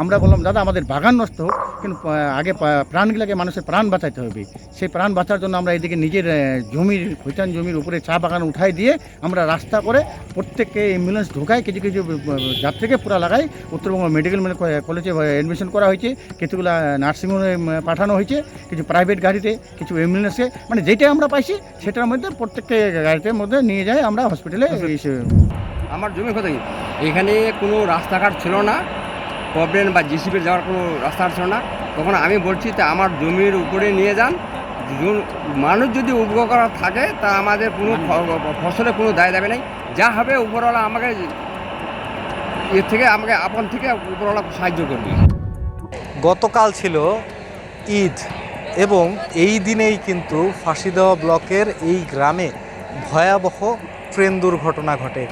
আমরা বললাম দাদা আমাদের বাগান নষ্ট হোক কিন্তু আগে প্রাণগুলোকে মানুষের প্রাণ বাঁচাতে হবে। সেই প্রাণ বাঁচার জন্য আমরা এদিকে নিজের জমির খৈতান জমির উপরে চা বাগান উঠাই দিয়ে আমরা রাস্তা করে প্রত্যেককে অ্যাম্বুলেন্স ঢোকাই কিছু কিছু যাত্রীকে পুরা লাগাই। উত্তরবঙ্গ মেডিকেল কলেজে অ্যাডমিশন করা হয়েছে কিছুগুলা নার্সিংহোমে পাঠানো হয়েছে কিছু প্রাইভেট গাড়িতে কিছু অ্যাম্বুলেন্সে মানে যেটা আমরা পাইছি সেটার মধ্যে প্রত্যেককে গাড়িতে মধ্যে নিয়ে যাই আমরা হসপিটালে আমার জমি কোথায়? এখানে কোনো রাস্তাঘাট ছিল না। প্রবলেম বা জিসিবির যাওয়ার কোনো রাস্তা ছিল না। তখন আমি বলছি, তা আমার জমির উপরে নিয়ে যান। মানুষ যদি উপকার থাকে, তা আমাদের কোনো ফসলে কোনো দায় দাবি নাই। যা হবে উপরওয়ালা আমাকে, এর থেকে আমাকে, আপন থেকে উপরওয়ালা সাহায্য করবে। গতকাল ছিল ঈদ এবং এই দিনেই কিন্তু ফাঁসিদেওয়া ব্লকের এই গ্রামে ভয়াবহ ট্রেন দুর্ঘটনা ঘটে।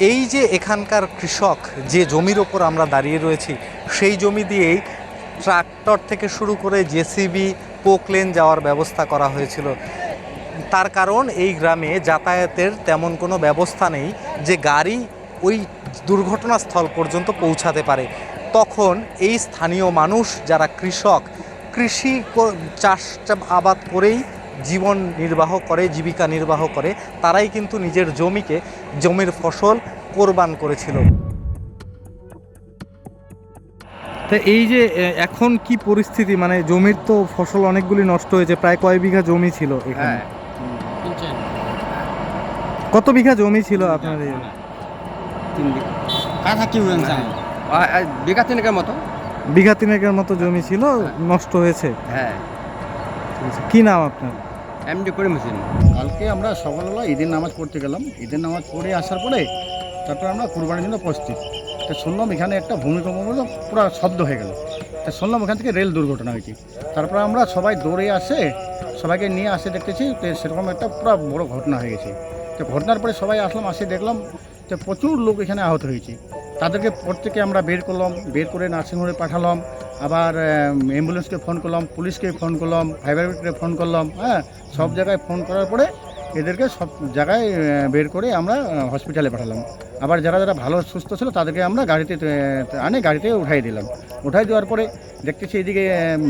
এই যে এখানকার কৃষক যে জমির ওপর আমরা দাঁড়িয়ে রয়েছি, সেই জমি দিয়েই ট্রাক্টর থেকে শুরু করে জেসিবি পোকলেন যাওয়ার ব্যবস্থা করা হয়েছিল। তার কারণ এই গ্রামে যাতায়াতের তেমন কোনো ব্যবস্থা নেই যে গাড়ি ওই দুর্ঘটনাস্থল পর্যন্ত পৌঁছাতে পারে। তখন এই স্থানীয় মানুষ যারা কৃষক, কৃষি চাষ আবাদ করেই জীবন নির্বাহ করে জীবিকা নির্বাহ করে তারাই কিন্তু নিজের জমিকে জমির ফসল কোরবান করেছিল। তা এই যে এখন কি পরিস্থিতি? মানে জমির তো ফসল অনেকগুলি নষ্ট হয়েছে প্রায় কয় বিঘা জমি ছিল এখানে? হ্যাঁ কত বিঘা জমি ছিল আপনার? আ- আ- বিঘা তিনেকের মতো? বিঘা তিনেকের মতো জমি ছিল নষ্ট হয়েছে। হ্যাঁ। কি নাম আপনার? এমডি করে মেশিন কালকে আমরা সকালবেলা ঈদের নামাজ পড়তে গেলাম। ঈদের নামাজ পড়ে আসার পরে তারপর আমরা কুরবানির জন্য প্রস্তুত। তা শুনলাম এখানে একটা ভূমিকম্প মতো পুরো শব্দ হয়ে গেল। তা শুনলাম ওখান থেকে রেল দুর্ঘটনা হয়েছে। তারপর আমরা সবাই দৌড়ে আসে, সবাইকে নিয়ে আসে দেখতেছি তো সেরকম একটা পুরো বড় ঘটনা হয়ে গেছে। তো ঘটনার পরে সবাই আসলাম, আসে দেখলাম যে প্রচুর লোক এখানে আহত হয়েছে। তাদেরকে প্রত্যেকে আমরা বের করলাম, বের করে নার্সিংহোমে পাঠালাম। আবার অ্যাম্বুলেন্সকে ফোন করলাম, পুলিশকে ফোন করলাম ফায়ার ফোন করলাম হ্যাঁ সব জায়গায় ফোন করার পরে এদেরকে সব জায়গায় বের করে আমরা হসপিটালে পাঠালাম। আবার যারা যারা ভালো, সুস্থ ছিল তাদেরকে আমরা গাড়িতে আনে গাড়িতে উঠাই দিলাম। উঠাই দেওয়ার পরে দেখতেছি এদিকে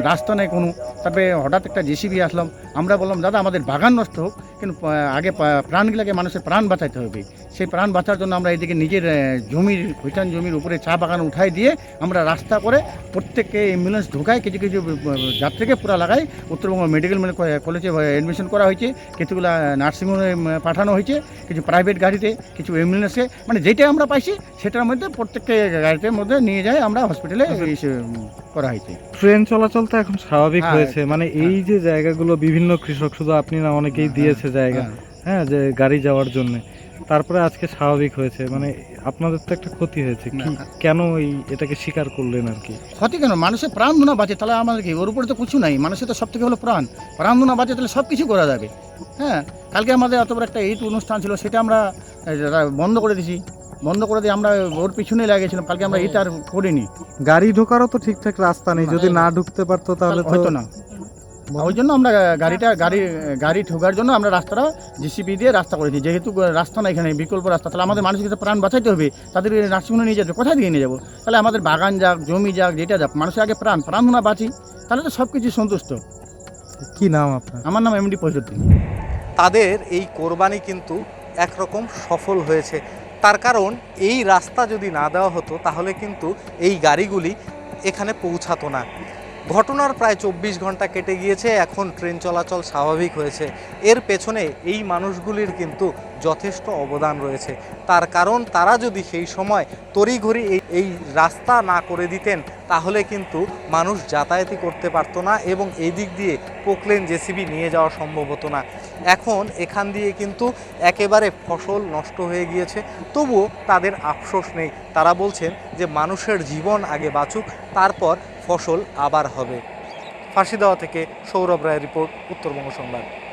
রাস্তা নেই কোনো। তারপরে হঠাৎ একটা জেসিবি আসলাম। আমরা বললাম, দাদা, আমাদের বাগান নষ্ট হোক, কিন্তু আগে প্রাণগুলোকে মানুষের প্রাণ বাঁচাতে হবে। সেই প্রাণ বাঁচার জন্য আমরা এদিকে নিজের জমির খৈতান জমির উপরে চা বাগান উঠাই দিয়ে আমরা রাস্তা করে প্রত্যেককে অ্যাম্বুলেন্স ঢোকাই কিছু কিছু যাত্রীকে পুরা লাগাই। উত্তরবঙ্গ মেডিকেল কলেজে অ্যাডমিশন করা হয়েছে কিছুগুলা নার্সিংহোমে পাঠানো হয়েছে কিছু প্রাইভেট গাড়িতে কিছু অ্যাম্বুলেন্সে। মানে যেটা আমরা পাইছি সেটার মধ্যে প্রত্যেককে গাড়িতে মধ্যে নিয়ে যাই আমরা হসপিটালে করা হয়েছে। ট্রেন চলাচল তো এখন স্বাভাবিক হ্যাঁ, হয়েছে। মানে এই যে জায়গাগুলো বিভিন্ন কৃষক শুধু আপনি না অনেকেই দিয়েছে জায়গা। হ্যাঁ। হ্যাঁ যে গাড়ি যাওয়ার জন্য। তারপরে আজকে স্বাভাবিক হয়েছে মানে আপনাদের তো একটা ক্ষতি হয়েছে। কি কেন এই এটাকে স্বীকার করলেন আর কি? ক্ষতি কেন? মানুষের প্রাণ ধুনা বাঁচে তাহলে আমাদের কি? ওর উপরে তো কিছু নাই। মানুষের তো সব থেকে হলো প্রাণ। প্রাণ ধুনা বাঁচে তাহলে সব কিছু করা যাবে। হ্যাঁ কালকে আমাদের এত বড় একটা ঈদ অনুষ্ঠান ছিল সেটা আমরা বন্ধ করে দিয়েছি বন্ধ করে দিয়ে আমরা ওর পিছনে লাগিয়েছিলাম। কালকে আমরা ঈদ আর করিনি। গাড়ি ঢোকারও তো ঠিকঠাক রাস্তা নেই। যদি না ঢুকতে পারতো তাহলে তো হয়তো না। ওই জন্য আমরা গাড়িটা গাড়ি গাড়ি ঠোকার জন্য আমরা রাস্তাটা জিসিপি দিয়ে রাস্তা করেছি যেহেতু রাস্তা না এখানে বিকল্প রাস্তা তাহলে আমাদের মানুষকে তো প্রাণ বাঁচাইতে হবে তাদের নার্সিংহোমে নিয়ে যেতে কোথায় দিয়ে নিয়ে যাব? তাহলে আমাদের বাগান যাক জমি যাক যেটা যাক মানুষের আগে প্রাণ প্রাণ না বাঁচি তাহলে তো সব কিছু সন্তুষ্ট। কি নাম আপনার? আমার নাম এমডি পৈরুদ্দিন তাদের এই কোরবানি কিন্তু একরকম সফল হয়েছে। তার কারণ এই রাস্তা যদি না দেওয়া হতো তাহলে কিন্তু এই গাড়িগুলি এখানে পৌঁছাতো না। ঘটনার প্রায় চব্বিশ ঘণ্টা কেটে গিয়েছে, এখন ট্রেন চলাচল স্বাভাবিক হয়েছে। এর পেছনে এই মানুষগুলির কিন্তু যথেষ্ট অবদান রয়েছে। তার কারণ তারা যদি সেই সময় তড়িঘড়ি এই এই রাস্তা না করে দিতেন, তাহলে কিন্তু মানুষ যাতায়াতই করতে পারতো না এবং এই দিক দিয়ে পোকলেন জেসিবি নিয়ে যাওয়া সম্ভব হতো না। এখন এখান দিয়ে কিন্তু একেবারে ফসল নষ্ট হয়ে গিয়েছে, তবুও তাদের আফসোস নেই। তারা বলছেন যে মানুষের জীবন আগে বাঁচুক, তারপর ফসল আবার হবে। ফাঁসি দেওয়া থেকে সৌরভ রায়ের রিপোর্ট, উত্তরবঙ্গ সংবাদ।